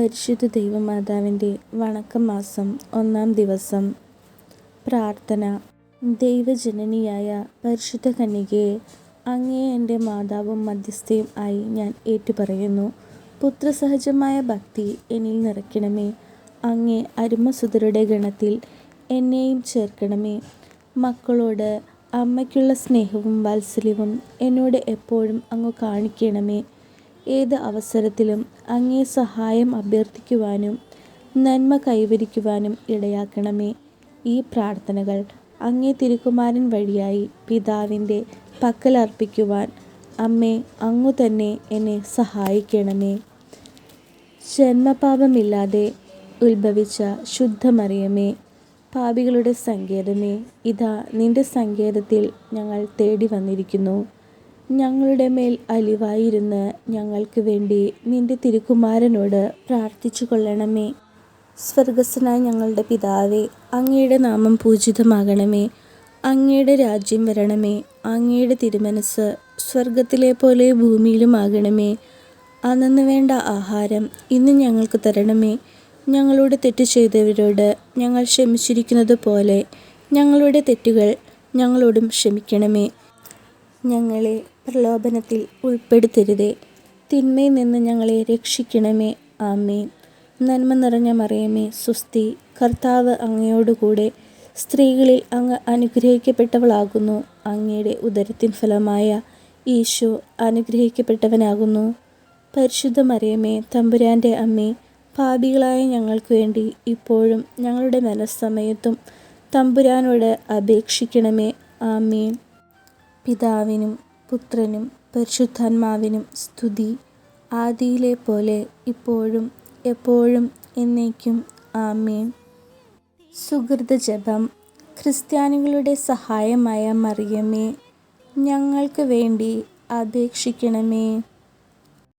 പരിശുദ്ധ ദൈവമാതാവിന്റെ വണക്കമാസം ഒന്നാം ദിവസം. പ്രാർത്ഥന. ദൈവജനനിയായ പരിശുദ്ധ കന്യകയെ അങ്ങേ എന്റെ മാതാവും മധ്യസ്ഥയും ആയി ഞാൻ ഏറ്റുപറയുന്നു. പുത്രസഹജമായ ഭക്തി എന്നിൽ നിറയ്ക്കണമേ. അങ്ങേ അരുമസുതരുടെ ഗണത്തിൽ എന്നെയും ചേർക്കണമേ. മക്കളോട് അമ്മയ്ക്കുള്ള സ്നേഹവും വാത്സല്യവും എന്നോട് എപ്പോഴും അങ്ങ് കാണിക്കണമേ. ഏത് അവസരത്തിലും അങ്ങേ സഹായം അഭ്യർത്ഥിക്കുവാനും നന്മ കൈവരിക്കുവാനും ഇടയാക്കണമേ. ഈ പ്രാർത്ഥനകൾ അങ്ങേ തിരുക്കുമാരൻ വഴിയായി പിതാവിന്റെ പക്കൽ അർപ്പിക്കുവാൻ അമ്മേ അങ്ങു തന്നെ എന്നെ സഹായിക്കണമേ. ജന്മപാപമില്ലാതെ ഉത്ഭവിച്ച ശുദ്ധമറിയമേ പാപികളുടെ സങ്കേതമേ ഇതാ നിന്റെ സങ്കേതത്തിൽ ഞങ്ങൾ തേടി വന്നിരിക്കുന്നു. ഞങ്ങളുടെ മേൽ അലിവായിരുന്ന് ഞങ്ങൾക്ക് വേണ്ടി നിന്റെ തിരുക്കുമാരനോട് പ്രാർത്ഥിച്ചു കൊള്ളണമേ സ്വർഗസ്വനായ ഞങ്ങളുടെ പിതാവേ അങ്ങയുടെ നാമം പൂജിതമാകണമേ. അങ്ങയുടെ രാജ്യം വരണമേ. അങ്ങയുടെ തിരുമനസ് സ്വർഗത്തിലെ പോലെ ഭൂമിയിലുമാകണമേ. അന്നു വേണ്ട ആഹാരം ഇന്ന് ഞങ്ങൾക്ക് തരണമേ. ഞങ്ങളോട് തെറ്റ് ചെയ്തവരോട് ഞങ്ങൾ ക്ഷമിച്ചിരിക്കുന്നത് പോലെ ഞങ്ങളുടെ തെറ്റുകൾ ഞങ്ങളോടും ക്ഷമിക്കണമേ. ഞങ്ങളെ പ്രലോഭനത്തിൽ ഉൾപ്പെടുത്തരുതേ. തിന്മയിൽ നിന്ന് ഞങ്ങളെ രക്ഷിക്കണമേ. ആമേൻ. നന്മ നിറഞ്ഞ മറിയമേ സുസ്തി കർത്താവ് അങ്ങയോടുകൂടെ സ്ത്രീകളിൽ അങ്ങ് അനുഗ്രഹിക്കപ്പെട്ടവളാകുന്നു. അങ്ങയുടെ ഉദരത്തിൻ ഫലമായ ഈശോ അനുഗ്രഹിക്കപ്പെട്ടവനാകുന്നു. പരിശുദ്ധ മറിയമേ തമ്പുരാന്റെ അമ്മേ പാപികളായ ഞങ്ങൾക്ക് വേണ്ടി ഇപ്പോഴും ഞങ്ങളുടെ മനസ്സമയത്തും തമ്പുരാനോട് അപേക്ഷിക്കണമേ. ആമേൻ. പിതാവിനും പുത്രനും പരിശുദ്ധാത്മാവിനും സ്തുതി. ആദിയിലെ പോലെ ഇപ്പോഴും എപ്പോഴും എന്നേക്കും. ആമേൻ. സുഹൃത ജപം. ക്രിസ്ത്യാനികളുടെ സഹായമായ മറിയമേ ഞങ്ങൾക്ക് വേണ്ടി അപേക്ഷിക്കണമേ.